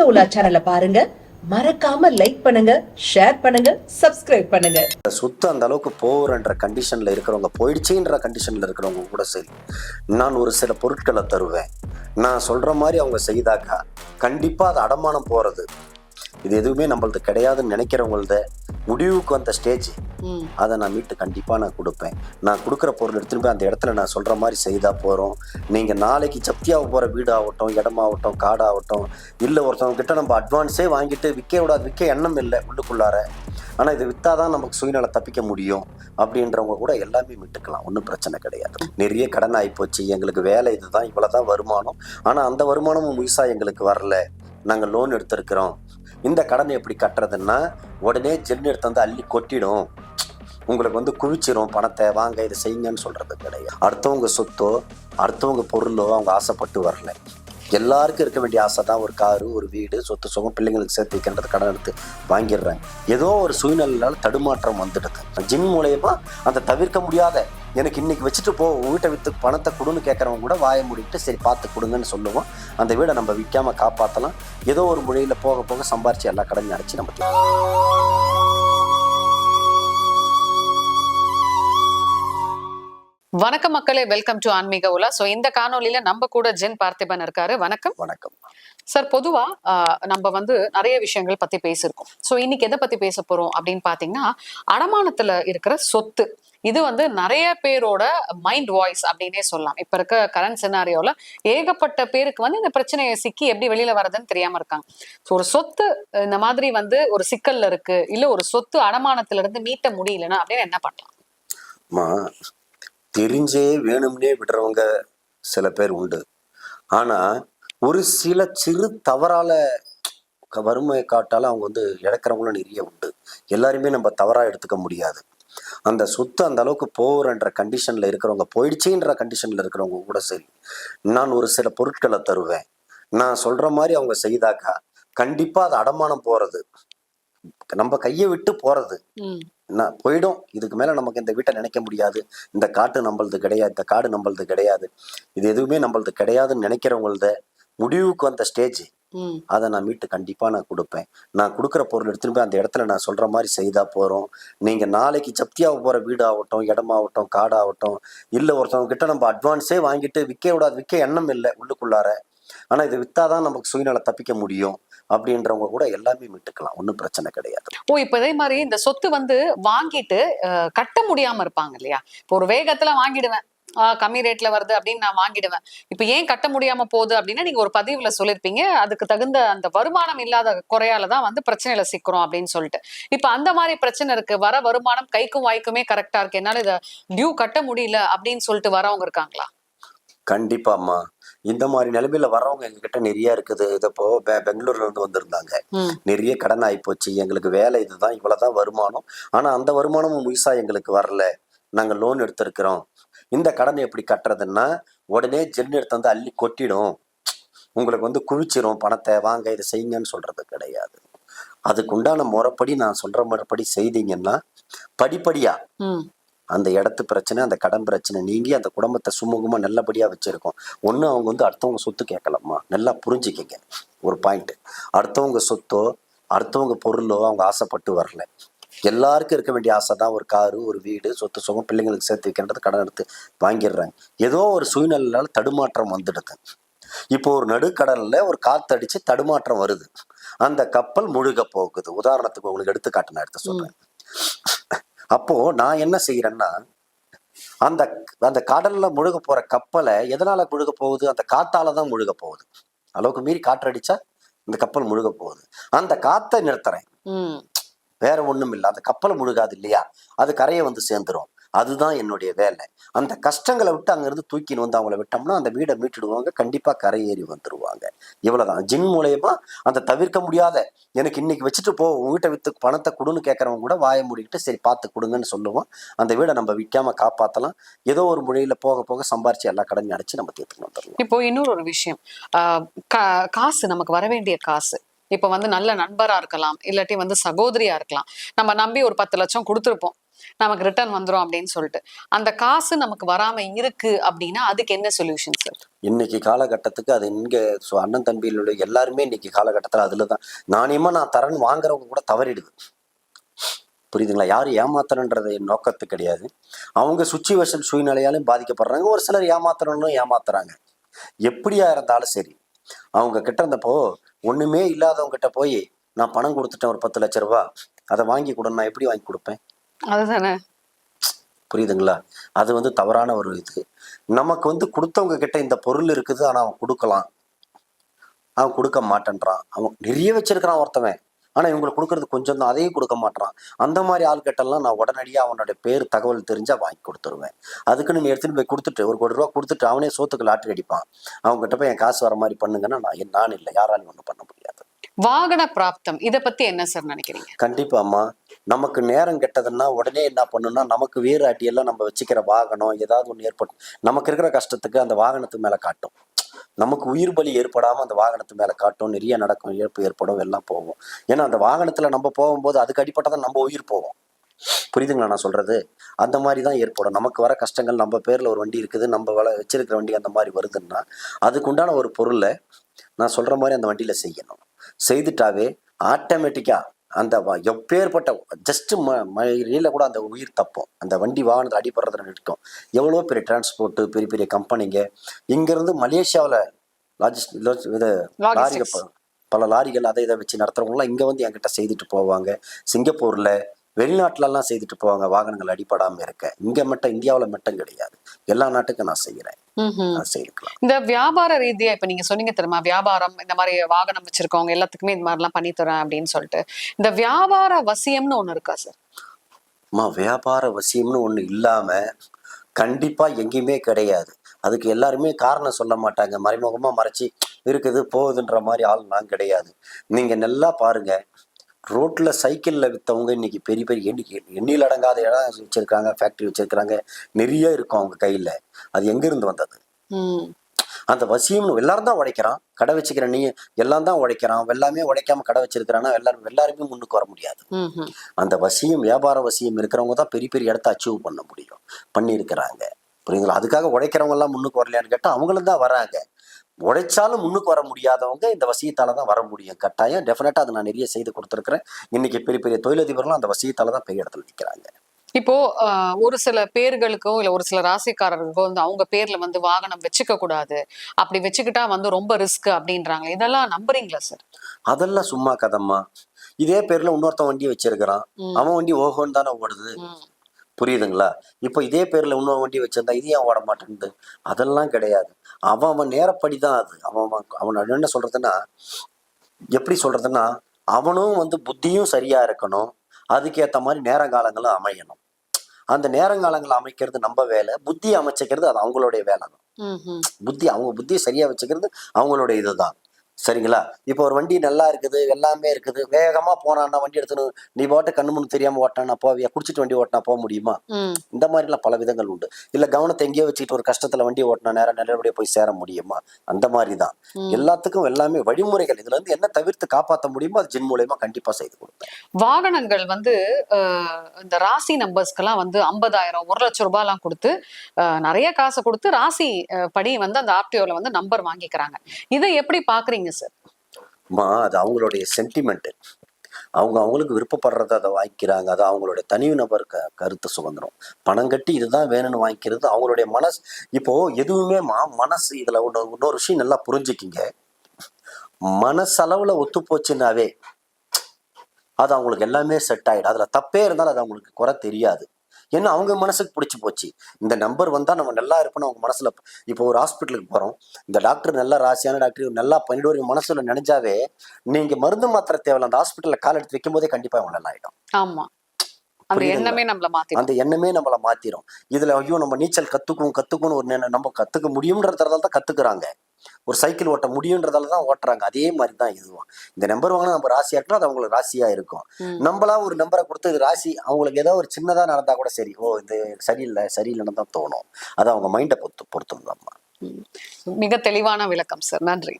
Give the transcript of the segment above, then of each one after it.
ஆன்மீக உலா சேனலை பாருங்க. மறக்காம லைக் பண்ணுங்க ஷேர் பண்ணுங்க சப்ஸ்கிரைப் பண்ணுங்க. இந்த அந்த அளவுக்கு போறன்ற கண்டிஷனில் இருக்கிறவங்க போயிடுச்சுன்ற கண்டிஷனில் இருக்கிறவங்க கூட சரி. நான் ஒரு சில பொருட்களை தருவேன். நான் சொல்கிற மாதிரி அவங்க செய்தாக்கா கண்டிப்பாக அது அடமானம் போறது. இது எதுவுமே நம்மளது கிடையாதுன்னு நினைக்கிறவங்களத முடிவுக்கு வந்த ஸ்டேஜ் அதை நான் மீட்டு கண்டிப்பாக நான் கொடுப்பேன். நான் கொடுக்குற பொருள் எடுத்துகிட்டு போய் அந்த இடத்துல நான் சொல்கிற மாதிரி செய்தால் போகிறோம் நீங்கள் நாளைக்கு ஜப்தியாக போகிற வீடு ஆகட்டும் இடமாகட்டும் காடாகட்டும் இல்லை ஒருத்தவங்க கிட்ட நம்ம அட்வான்ஸே வாங்கிட்டு விற்க விடாது விற்க எண்ணம் இல்லை உள்ளுக்குள்ளார. ஆனால் இது விற்றாதான் நமக்கு சுயநலம் தப்பிக்க முடியும் அப்படின்றவங்க கூட எல்லாமே விட்டுக்கலாம். ஒன்றும் பிரச்சனை கிடையாது. நிறைய கடன் ஆகிப்போச்சு எங்களுக்கு வேலை இதுதான். இவ்வளோ தான் வருமானம். ஆனால் அந்த வருமானமும் முழுசாக எங்களுக்கு வரல. நாங்கள் லோன் எடுத்திருக்கிறோம். இந்த கடனை எப்படி கட்டுறதுன்னா உடனே ஜெல் எடுத்து வந்து அள்ளி கொட்டிடும். உங்களுக்கு வந்து குவிச்சிரும் பணத்தை வாங்க இதை செய்யுங்கன்னு சொல்றது கிடையாது. அடுத்தவங்க சொத்தோ அடுத்தவங்க பொருளோ அவங்க ஆசைப்பட்டு வரல. எல்லாருக்கும் இருக்க வேண்டிய ஆசை தான் ஒரு காரு ஒரு வீடு சொத்து சுகம் பிள்ளைங்களுக்கு சேர்த்து வைக்கின்றது கடன் எடுத்து வாங்கிடுறாங்க. ஏதோ ஒரு சூழ்நிலையால் தடுமாற்றம் வந்துடுது. ஜின் மூலயமா அந்த தவிர்க்க முடியாத எனக்கு இன்னைக்கு வச்சுட்டு போ வீட்டை விற்று பணத்தை கொடுன்னு கேட்குறவங்க கூட வாயை மூடிட்டு சரி பார்த்து கொடுங்கன்னு சொல்லுவோம். அந்த வீடை நம்ம விற்காம காப்பாற்றலாம் ஏதோ ஒரு மொழியில் போக போக சம்பாரிச்சு எல்லா கடனையும் அடைச்சி நம்ம வணக்கம் மக்களே வெல்கம் டு ஆன்மீக உலா. சோ இந்த காணொளியில நம்ம கூட ஜென் பார்த்திபன் இருக்காரு. வணக்கம். வணக்கம். சார் பொதுவா நம்ம வந்து நிறைய விஷயங்கள் பத்தி பேசியிருக்கோம். சோ இன்னைக்கு எதை பத்தி பேச போறோம் அப்படின்னு பாத்தீங்கன்னா அடமானத்துல இருக்கிற சொத்து. இது வந்து நிறைய பேரோட மைண்ட் வாய்ஸ் அப்படின்னே சொல்லலாம். இப்ப இருக்க கரண்ட் சினாரியோல ஏகப்பட்ட பேருக்கு வந்து இந்த பிரச்சனையை சிக்கி எப்படி வெளியில வர்றதுன்னு தெரியாம இருக்காங்க. ஸோ ஒரு சொத்து இந்த மாதிரி வந்து ஒரு சிக்கல்ல இருக்கு. இல்ல ஒரு சொத்து அடமானத்துல இருந்து மீட்ட முடியலன்னா அப்படின்னு என்ன பண்ணலாம்? தெரிஞ்சே வேணும்னே விடுறவங்க சில பேர் உண்டு. ஆனா ஒரு சில சிறு தவறால வறுமையை காட்டால அவங்க வந்து இழக்கிறவங்களும் நிறைய உண்டு. எல்லாருமே நம்ம தவறாக எடுத்துக்க முடியாது. அந்த சொத்து அந்த அளவுக்கு போகிறன்ற கண்டிஷன்ல இருக்கிறவங்க போயிடுச்சுன்ற கண்டிஷன்ல இருக்கிறவங்க கூட சரி. நான் ஒரு சில பொருட்களை தருவேன். நான் சொல்ற மாதிரி அவங்க செய்தாக்கா கண்டிப்பாக அது அடமானம் போறது. நம்ம கையை விட்டு போறது. என்ன? போயிடும். இதுக்கு மேல நமக்கு இந்த வீட்டை நினைக்க முடியாது. இந்த காட்டு நம்மளது கிடையாது. இந்த காடு நம்மளது கிடையாது. இது எதுவுமே நம்மளது கிடையாதுன்னு நினைக்கிறவங்களத முடிவுக்கு வந்த ஸ்டேஜ். அதை நான் மீட்டு கண்டிப்பா நான் கொடுப்பேன். நான் கொடுக்குற பொருள் எடுத்துட்டு போய் அந்த இடத்துல நான் சொல்ற மாதிரி செய்தா போறோம். நீங்க நாளைக்கு ஜப்தியாக போற வீடு ஆகட்டும் இடமாகட்டும் காடாகட்டும் இல்ல ஒருத்தவங்க கிட்ட நம்ம அட்வான்ஸே வாங்கிட்டு விற்க விடாது விற்க எண்ணம் இல்லை உள்ளுக்குள்ளார. ஆனா இது வித்தாதான் நமக்கு சுயநலம் தப்பிக்க முடியும் அப்படின்றவங்க கூட எல்லாமே மீட்டுக்கலாம் ஒன்றும் பிரச்சனை கிடையாது. ஓ இப்ப இதே மாதிரி இந்த சொத்து வந்து வாங்கிட்டு கட்ட முடியாம இருப்பாங்க இல்லையா? இப்போ ஒரு வேகத்துல வாங்கிடுவேன். கம்மி ரேட்ல வருது அப்படின்னு நான் வாங்கிடுவேன். இப்ப ஏன் கட்ட முடியாம போகுது அப்படின்னா நீங்க ஒரு பதிவுல சொல்லிருப்பீங்க. அதுக்கு தகுந்த அந்த வருமானம் இல்லாத குறையால தான் வந்து பிரச்சனையில சிக்கிறோம் அப்படின்னு சொல்லிட்டு. இப்ப அந்த மாதிரி பிரச்சனை இருக்கு. வர வருமானம் கைக்கும் வாய்க்குமே கரெக்டா இருக்கு. என்னால இதை டியூ கட்ட முடியல அப்படின்னு சொல்லிட்டு வரவங்க இருக்காங்களா? கண்டிப்பாம்மா இந்த மாதிரி நிலைமையில வர்றவங்க எங்ககிட்ட நிறைய இருக்குது. இதப்போ பெங்களூர்ல இருந்து வந்திருந்தாங்க. நிறைய கடன் ஆயிப்போச்சு. எங்களுக்கு வேலை இதுதான். இவ்வளவுதான் வருமானம். ஆனா அந்த வருமானமும் முழுசா எங்களுக்கு வரல. நாங்க லோன் எடுத்திருக்கிறோம். இந்த கடனை எப்படி கட்டுறதுன்னா உடனே ஜெல் எடுத்து வந்து அள்ளி கொட்டிடும். உங்களுக்கு வந்து குவிச்சிரும். பணத்தை வாங்க இதை செய்யுங்கன்னு சொல்றது கிடையாது. அதுக்கு உண்டான முறைப்படி நான் சொல்ற முறைப்படி செய்தீங்கன்னா படிப்படியா அந்த இடத்து பிரச்சனை அந்த கடன் பிரச்சனை நீங்கி அந்த குடும்பத்தை சுமூகமா நல்லபடியா வச்சிருக்கோம். ஒண்ணு அவங்க வந்து அடுத்தவங்க சொத்து கேட்கலாமா நல்லா புரிஞ்சுக்கிங்க. ஒரு பாயிண்ட் அடுத்தவங்க சொத்தோ அடுத்தவங்க பொருளோ அவங்க ஆசைப்பட்டு வரல. எல்லாருக்கும் இருக்க வேண்டிய ஆசை தான் ஒரு காரு ஒரு வீடு சொத்து சுகம் பிள்ளைங்களுக்கு சேர்த்து வைக்கின்றது கடன் எடுத்து வாங்கிடுறாங்க. ஏதோ ஒரு சூழ்நிலையால தடுமாற்றம் வந்துடுது. இப்போ ஒரு நடுக்கடல்ல ஒரு காத்தடிச்சு தடுமாற்றம் வருது. அந்த கப்பல் முழுக போகுது. உதாரணத்துக்கு உங்களுக்கு எடுத்துக்காட்டு நான் எடுத்து சொல்றேன். அப்போ நான் என்ன செய்யறேன்னா அந்த அந்த கடல்ல முழுக போற கப்பலை எதனால முழுக போகுது? அந்த காத்தால தான் முழுக போகுது. அளவுக்கு மீறி காற்றடிச்சா இந்த கப்பல் முழுக போகுது. அந்த காத்தை நிறுத்துறேன். வேற ஒண்ணும் இல்லை அந்த கப்பல் முழுகாது இல்லையா? அது கரையை வந்து சேர்ந்துரும். அதுதான் என்னுடைய வேலை. அந்த கஷ்டங்களை விட்டு அங்கேருந்து தூக்கின்னு வந்து அவங்கள விட்டோம்னா அந்த வீடை மீட்டுடுவாங்க. கண்டிப்பாக கரையேறி வந்துடுவாங்க இவ்வளோதான் ஜின் மூலயமா அந்த தவிர்க்க முடியாத எனக்கு இன்னைக்கு வச்சுட்டு போ உங்க வீட்டை வித்து பணத்தை கொடுன்னு கேட்குறவங்க கூட வாயை மூடிக்கிட்டு சரி பார்த்து கொடுங்கன்னு சொல்லுவோம் அந்த வீடை நம்ம விற்காம காப்பாற்றலாம் ஏதோ ஒரு முறையில் போக போக சம்பாரிச்சு எல்லா கடனையும் அடைச்சு நம்ம தீர்த்துன்னு வந்துடலாம். இப்போ இன்னொரு ஒரு விஷயம். கா- காசு நமக்கு வர வேண்டிய காசு. இப்போ வந்து நல்ல நண்பராக இருக்கலாம் இல்லாட்டி வந்து சகோதரியாக இருக்கலாம். நம்ம நம்பி ஒரு பத்து லட்சம் கொடுத்துருப்போம். நமக்கு ரிட்டர்ன் வந்துரும் அப்படின்னு சொல்லிட்டு. அந்த காசு நமக்கு வராம இருக்கு அப்படின்னா அதுக்கு என்ன சொல்யூஷன் சார் இன்னைக்கு காலகட்டத்துக்கு அது இங்க ஸோ அண்ணன் தம்பியிலுடைய எல்லாருமே இன்னைக்கு காலகட்டத்தில் அதுல தான் நாணயமா நான் தரேன் வாங்குறவங்க கூட தவறிடுது. புரியுதுங்களா? யாரும் ஏமாத்தணுன்றது என் நோக்கத்து கிடையாது. அவங்க சுச்சுவேஷன் சூழ்நிலையாலும் பாதிக்கப்படுறாங்க. ஒரு சிலர் ஏமாத்தணும்னு ஏமாத்துறாங்க. எப்படியா இருந்தாலும் சரி. அவங்க கிட்ட இருந்தப்போ ஒண்ணுமே இல்லாதவங்க கிட்ட போய் நான் பணம் கொடுத்துட்டேன் ஒரு பத்து லட்ச ரூபா. அதை வாங்கி கொடு நான் எப்படி வாங்கி கொடுப்பேன்? அதுதானே. புரியுதுங்களா? அது வந்து தவறான ஒரு இது. நமக்கு வந்து கொடுத்தவங்க கிட்ட இந்த பொருள் இருக்குது ஆனால் அவன் கொடுக்கலாம். அவன் கொடுக்க மாட்டேன்றான். அவன் நிறைய வச்சிருக்கிறான் ஒருத்தவன். ஆனால் இவங்களுக்கு கொடுக்கறது கொஞ்சம் தான் அதையும் கொடுக்க மாட்டான் அந்த மாதிரி ஆள்கிட்டலாம் நான் உடனடியாக அவனோட பேர் தகவல் தெரிஞ்சா வாங்கி கொடுத்துருவேன். அதுக்குன்னு நீ எடுத்துகிட்டு போய் கொடுத்துட்டு ஒரு கோடி ரூபா கொடுத்துட்டு அவனே சோத்துக்கு லாட்டரி அடிப்பான். அவங்ககிட்ட போய் என் காசு வர மாதிரி பண்ணுங்கன்னா நான் நான் இல்லை. யாராலையும் ஒன்றும் பண்ண முடியும் வாகன பிராப்தம். இதை பத்தி என்ன சார் நினைக்கிறீங்க? கண்டிப்பாம்மா. நமக்கு நேரம் கெட்டதுன்னா உடனே என்ன பண்ணுன்னா நமக்கு வீர அடியெல்லாம் நம்ம வச்சுக்கிற வாகனம் ஏதாவது ஒன்று ஏற்படும். நமக்கு இருக்கிற கஷ்டத்துக்கு அந்த வாகனத்து மேல காட்டும். நமக்கு உயிர் பலி ஏற்படாமல் அந்த வாகனத்து மேலே காட்டும். நிறைய நடக்கும் இழப்பு ஏற்படும் எல்லாம் போகும். ஏன்னா அந்த வாகனத்தில் நம்ம போகும்போது அதுக்கு அடிப்பட்டதான் நம்ம உயிர் போவோம் புரியுதுங்களா நான் சொல்றது? அந்த மாதிரி தான் ஏற்படும். நமக்கு வர கஷ்டங்கள் நம்ம பேரில் ஒரு வண்டி இருக்குது நம்ம வள வச்சிருக்கிற வண்டி அந்த மாதிரி வருதுன்னா அதுக்குண்டான ஒரு பொருளை நான் சொல்ற மாதிரி அந்த வண்டியில் செய்யணும். செய்துட்டாவே ஆட்டோமேட்டிக்கா அந்த எப்பேற்பட்ட ஜஸ்ட் ம மழையில கூட அந்த உயிர் தப்பும். அந்த வண்டி வாகனத்தில் அடிபடுறதுல நிற்கும். எவ்வளோ பெரிய டிரான்ஸ்போர்ட்டு பெரிய பெரிய கம்பெனிங்க இங்கேருந்து மலேசியாவில் லாஜிஸ்ட் இது லாரி பல லாரிகள் அதை இதை வச்சு நடத்துறவங்களாம் இங்கே வந்து என்கிட்ட செய்துட்டு போவாங்க. சிங்கப்பூரில் வெளிநாட்டுலலாம் செய்துட்டு போவாங்க வாகனங்கள் அடிபடாமல் இருக்க. இங்கே மட்டும் இந்தியாவில் மட்டும் கிடையாது. எல்லா நாட்டுக்கும் நான் செய்கிறேன் இந்த வியாபார ரீதியா இப்ப நீங்க சொன்னீங்க தெரியுமா வியாபாரம் இந்த மாதிரி வாகனம் வச்சிருக்கவங்க எல்லாத்துக்குமே இந்த மாதிரிலாம் பண்ணி தரேன் அப்படின்னு சொல்லிட்டு. இந்த வியாபார வசியம்னு ஒண்ணு இருக்கா சார்? அம்மா வியாபார வசியம்னு ஒன்று இல்லாமல் கண்டிப்பாக எங்கேயுமே கிடையாது. அதுக்கு எல்லாருமே காரணம் சொல்ல மாட்டாங்க. மறைமுகமாக மறைச்சி இருக்குது போகுதுன்ற மாதிரி ஆள் நான் கிடையாது. நீங்கள் நல்லா பாருங்க. ரோட்டில் சைக்கிளில் விற்றவங்க இன்னைக்கு பெரிய பெரிய எண்ணிக்கை எண்ணில் அடங்காத இடம் வச்சிருக்காங்க ஃபேக்ட்ரி வச்சிருக்கிறாங்க நிறைய இருக்கும் அவங்க கையில். அது எங்கேருந்து வந்தது? அந்த வசியம்னு எல்லாரும் தான் உழைக்கிறான் கடை வச்சுக்கிற நீ எல்லாம் தான் உழைக்கிறான் எல்லாமே உழைக்காம கடை வச்சிருக்கிறான்னா எல்லாரும் எல்லாருமே முன்னுக்கு வர முடியாது. அந்த வசியம் வியாபார வசியம் இருக்கிறவங்க தான் பெரிய பெரிய இடத்த அச்சீவ் பண்ண முடியும். பண்ணியிருக்கிறாங்க. புரியுதுங்களா? அதுக்காக உழைக்கிறவங்க எல்லாம் முன்னுக்கு வரலையான்னு கேட்டால் அவங்களும் தான் வராங்க. உழைச்சாலும் முன்னுக்கு வர முடியாதவங்க இந்த வசியத்தால தான் வர முடியும். கட்டாயம் டெஃபினட்டா அதை நான் நிறைய செய்து கொடுத்துருக்கிறேன். இன்னைக்கு பெரிய பெரிய தொழிலதிபர்களும் அந்த வசியத்தால தான் பெரிய இடத்துல நிற்கிறாங்க இப்போ ஒரு சில பேர்களுக்கோ இல்ல ஒரு சில ராசிக்காரர்களுக்கோ வந்து அவங்க பேர்ல வந்து வாகனம் வச்சுக்க கூடாது. அப்படி வச்சுக்கிட்டா வந்து ரொம்ப ரிஸ்க் அப்படின்றாங்க இதெல்லாம் நம்புறீங்களா சார் அதெல்லாம் சும்மா கதம்மா. இதே பேர்ல இன்னொருத்தன் வண்டி வச்சிருக்கிறான். அவன் வண்டி ஓஹோன்னு தானே ஓடுது. புரியுதுங்களா? இப்போ இதே பேர்ல இன்னொரு வண்டி வச்சிருந்தா இது ஏன் ஓட மாட்டேங்குது? அதெல்லாம் கிடையாது. அவன் அவன் நேரப்படி தான் அது. அவன் அவன் என்ன சொல்றதுன்னா எப்படி சொல்றதுன்னா அவனும் வந்து புத்தியும் சரியா இருக்கணும். அதுக்கேற்ற மாதிரி நேரங்காலங்களும் அமையணும். அந்த நேரங்காலங்களை அமைக்கிறது நம்ம வேலை. புத்தி அமைச்சிக்கிறது அது அவங்களுடைய வேலை தான். புத்தி அவங்க புத்தியை சரியா வச்சுக்கிறது அவங்களோட இதுதான். சரிங்களா? இப்போ ஒரு வண்டி நல்லா இருக்குது எல்லாமே இருக்குது வேகமா போனான்னா வண்டி எடுத்துன்னு நீ பாட்டு கண்ணு முன்னு தெரியாம ஓட்டினா போவியா? குடிச்சிட்டு வண்டி ஓட்டினா போக முடியுமா. இந்த மாதிரிலாம் பல விதங்கள் உண்டு. இல்ல கவனத்தை எங்கேயோ வச்சுக்கிட்டு ஒரு கஷ்டத்துல வண்டி ஓட்டினா நேரம் நல்லபடியா போய் சேர முடியுமா? அந்த மாதிரி தான். எல்லாத்துக்கும் எல்லாமே வழிமுறைகள். இதுல இருந்து என்ன தவிர்த்து காப்பாற்ற முடியுமோ அது ஜின் மூலயமா கண்டிப்பா செய்து கொடுப்பேன். வாகனங்கள் வந்து இந்த ராசி நம்பர்ஸ்க்கெல்லாம் வந்து ஐம்பதாயிரம் ஒரு லட்சம் ரூபாய் எல்லாம் கொடுத்து நிறைய காசை கொடுத்து ராசி படி வந்து அந்த ஆப்டியோல வந்து நம்பர் வாங்கிக்கிறாங்க. இதை எப்படி பாக்குறீங்க சார் மா அது அவங்களுடைய சென்டிமெண்ட் அவங்க அவங்களுக்கு விருப்பப்படுறத அதை வாங்கிக்கிறாங்க. அது அவங்களுடைய தனிநபர் க கருத்து சுதந்திரம். பணம் கட்டி இதுதான் வேணும்னு வாங்கிக்கிறது அவங்களுடைய மனசு. இப்போ எதுவுமே மா மனசு இதுல ஒன்று இன்னொரு விஷயம் நல்லா புரிஞ்சுக்கிங்க. மனசளவுல ஒத்து போச்சுன்னாவே அது அவங்களுக்கு எல்லாமே செட் ஆயிடும். அதுல தப்பே இருந்தாலும் அது அவங்களுக்கு குறை தெரியாது. ஏன்னா அவங்க மனசுக்கு பிடிச்சி போச்சு. இந்த நம்பர் வந்தா நம்ம நல்லா இருப்போம்னு அவங்க மனசுல இப்போ ஒரு ஹாஸ்பிட்டலுக்கு போறோம். இந்த டாக்டர் நல்லா ராசியான டாக்டர் நல்லா பண்ணிடுவார் மனசுல நினைச்சாவே நீங்க மருந்து மாத்திரை தேவையில்ல. அந்த ஹாஸ்பிட்டலில் கால் எடுத்து வைக்கும் போதே கண்டிப்பா அவங்க நல்லா ஆகிடும் ஆமா. அந்த? எண்ணமே நம்மள மாத்தி அந்த எண்ணமே நம்மள மாத்திரும். இதுல ஐயோ நம்ம நீச்சல் கத்துக்கும் கத்துக்கணும் ஒரு நம்ம கத்துக்க முடியும்ன்றதால தான் கத்துக்கிறாங்க. ஒரு சைக்கிள் ஓட்ட முடியுன்றதால தான் ஓட்டுறாங்க. அதே மாதிரி தான் இதுவும். இந்த நம்பர் வாங்கினா நம்ம ராசியா இருக்கணும் அது அவங்களுக்கு ராசியா இருக்கும். நம்மளா ஒரு நம்பரை கொடுத்து இது ராசி அவங்களுக்கு ஏதோ ஒரு சின்னதா நடந்தா கூட சரி ஓ இது சரியில்லை சரியில்லைன்னு தான் தோணும். அது அவங்க மைண்டை பொறுத்து பொறுத்துருந்தம்மா மிக தெளிவான விளக்கம் சார் நன்றி.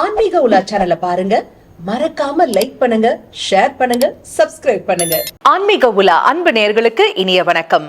ஆன்மீக உலா சேனலை பாருங்க. மறக்காம லைக் பண்ணுங்க ஷேர் பண்ணுங்க சப்ஸ்கிரைப் பண்ணுங்க. ஆன்மீக உலா அன்பு நேயர்களுக்கு இனிய வணக்கம்.